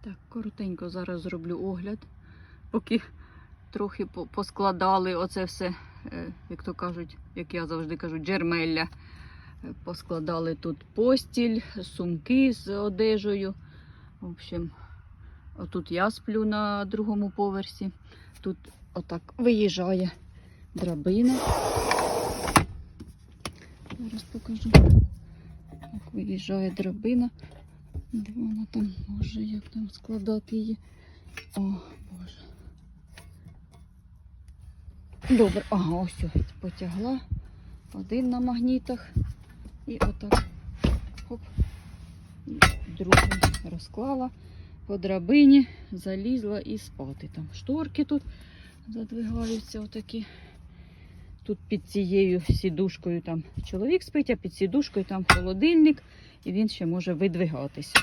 Так, коротенько зараз зроблю огляд, поки трохи поскладали оце все, е, як то кажуть, як я завжди кажу, джермелля. Е, Поскладали тут постіль, сумки з одежею. В общем, отут я сплю на другому поверсі. Тут отак виїжджає драбина. Зараз покажу. Так виїжджає драбина. Де вона там може, як там складати її? О, Боже. Добре, ага, ось потягла. Один на магнітах. І отак. Хоп. Другий розклала по драбині, залізла і спати. Там шторки тут задвигаються отакі. Тут під цією сідушкою там чоловік спить, а під сідушкою там холодильник, і він ще може видвигатися.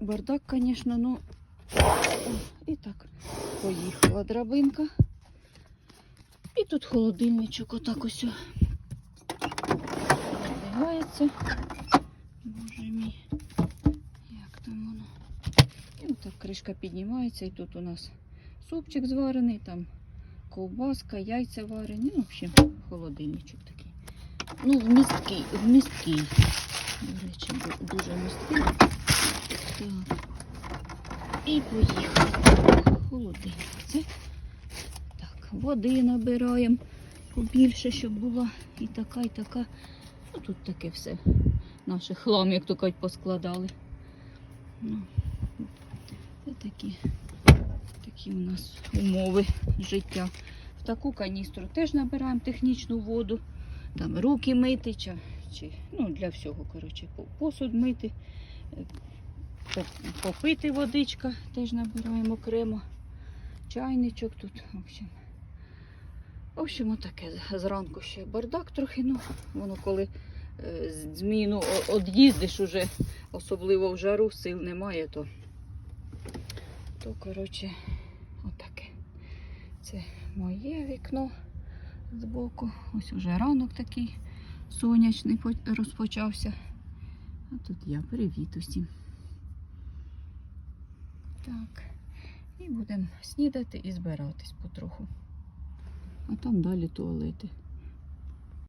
Бардак, звісно, ну. І так, поїхала драбинка. І тут холодильничок отак ось. Видвигається. Боже мій. Як там воно? І отак кришка піднімається, і тут у нас супчик зварений, там ковбаска, яйця варені. Ну, в общем, холодильничок такий. Ну, вмісткий, вмісткий. До речі, дуже вмісткий. Так. І поїхали. Холодильник. Це так, води набираємо побільше, щоб була і така, і така. Ну, тут таке все. Наше хлам, як то кажуть, поскладали. Ну, це такі, такі у нас умови життя. В таку каністру теж набираємо технічну воду. Там руки мити, чи, чи ну, для всього, коротше, посуд мити, е, попити водичка, теж набираємо окремо. Чайничок тут, в общем. В общем, отаке. Зранку ще бардак трохи, ну, воно коли е, зміну од'їздиш уже, особливо в жару, сил немає, то, то коротше, отаке. Це моє вікно збоку. Ось уже ранок такий сонячний розпочався. А тут я. Привіт усім. Так. І будемо снідати і збиратись потроху. А там далі туалети.